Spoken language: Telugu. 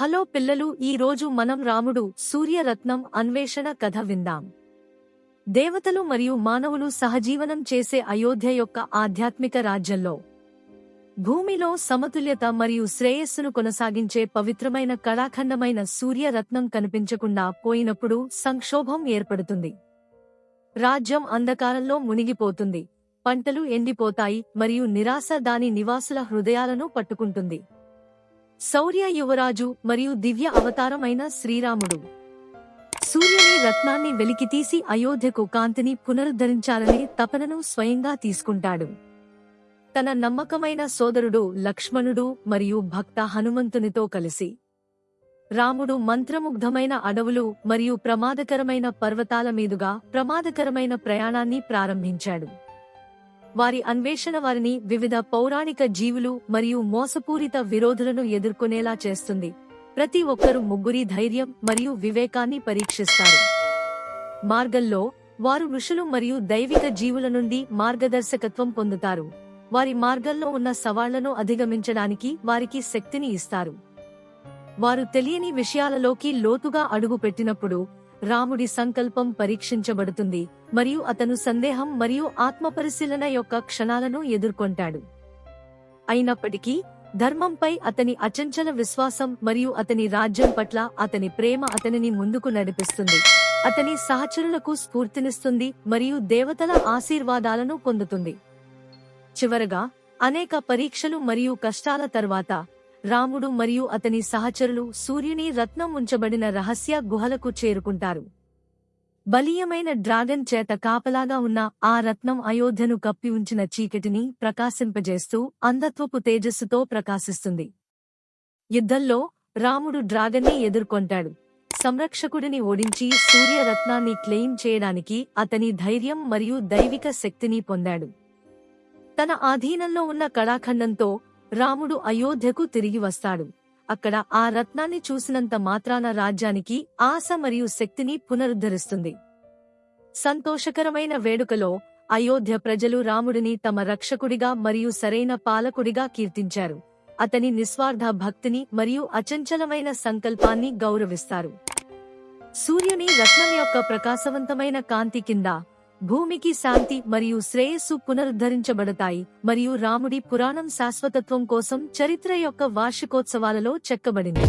హలో పిల్లలు ఈ రోజు మనం రాముడు సూర్యరత్నం అన్వేషణ కథ విందాం. దేవతలు మరియు మానవులు సహజీవనం చేసే అయోధ్య యొక్క ఆధ్యాత్మిక రాజ్యంలో భూమిలో సమతుల్యత మరియు శ్రేయస్సును కొనసాగించే పవిత్రమైన కళాఖండమైన సూర్యరత్నం కనిపించకుండా పోయినప్పుడు సంక్షోభం ఏర్పడుతుంది. రాజ్యం అంధకారంలో మునిగిపోతుంది పంటలు ఎండిపోతాయి మరియు నిరాశ దాని నివాసుల హృదయాలను పట్టుకుంటుంది. శౌర్య యువరాజు మరియు దివ్య అవతారమైన శ్రీరాముడు. సూర్యుని రత్నాన్ని వెలికితీసి అయోధ్యకు కాంతిని పునరుద్ధరించాలనే తపనను స్వయంగా తీసుకుంటాడు. తన నమ్మకమైన సోదరుడు లక్ష్మణుడు మరియు భక్త హనుమంతునితో కలిసి. రాముడు మంత్రముగ్ధమైన అడవులు మరియు ప్రమాదకరమైన పర్వతాల మీదుగా ప్రమాదకరమైన ప్రయాణాన్ని ప్రారంభించాడు. వారి అన్వేషణ వారిని వివిధ పౌరాణిక జీవులు మరియు మోసపూరిత విరోధులను ఎదుర్కొనేలా చేస్తుంది. ప్రతి ఒక్కరూ ముగ్గురి ధైర్యం మరియు వివేకాన్ని పరీక్షిస్తారు. మార్గంలో వారు ఋషులు మరియు దైవిక జీవుల నుండి మార్గదర్శకత్వం పొందుతారు. వారి మార్గంలో ఉన్న సవాళ్ళను అధిగమించడానికి వారికి శక్తిని ఇస్తారు. వారు తెలియని విషయాలలోకి లోతుగా అడుగు పెట్టినప్పుడు రాముడి సంకల్పం పరీక్షించబడుతుంది మరియు అతను సందేహం మరియు ఆత్మపరిశీలన యొక్క క్షణాలను ఎదుర్కొంటాడు. అయినప్పటికీ ధర్మంపై అతని అచంచల విశ్వాసం మరియు అతని రాజ్యం పట్ల అతని ప్రేమ అతనిని ముందుకు నడిపిస్తుంది. అతని సహచరులకు స్ఫూర్తినిస్తుంది మరియు దేవతల ఆశీర్వాదాలను పొందుతుంది. చివరగా అనేక పరీక్షలు మరియు కష్టాల తర్వాత రాముడు మరియు అతని సహచరులు సూర్యుని రత్నం ఉంచబడిన రహస్య గుహలకు చేరుకుంటారు. బలీయమైన డ్రాగన్ చేత కాపలాగా ఉన్న ఆ రత్నం అయోధ్యను కప్పి ఉంచిన చీకటిని ప్రకాశింపజేస్తూ అంధత్వపు తేజస్సుతో ప్రకాశిస్తుంది. యుద్ధంలో రాముడు డ్రాగన్ని ఎదుర్కొంటాడు. సంరక్షకుడిని ఓడించి సూర్యరత్నాన్ని క్లెయిమ్ చేయడానికి అతని ధైర్యం మరియు దైవిక శక్తిని పొందాడు. తన ఆధీనంలో ఉన్న కళాఖండంతో రాముడు అయోధ్యకు తిరిగి వస్తాడు. అక్కడ ఆ రత్నాన్ని చూసినంత మాత్రాన రాజ్యానికి ఆశ మరియు శక్తిని పునరుద్ధరిస్తుంది. సంతోషకరమైన వేడుకలో అయోధ్య ప్రజలు రాముడిని తమ రక్షకుడిగా మరియు సరైన పాలకుడిగా కీర్తించారు. అతని నిస్వార్థ భక్తిని మరియు అచంచలమైన సంకల్పాన్ని గౌరవిస్తారు. సూర్యుని రత్నం యొక్క ప్రకాశవంతమైన కాంతి కింద భూమికి శాంతి మరియు శ్రేయస్సు పునరుద్ధరించబడతాయి మరియు రాముడి పురాణం శాశ్వతత్వం కోసం చరిత్ర యొక్క వార్షికోత్సవాలలో చెక్కబడింది.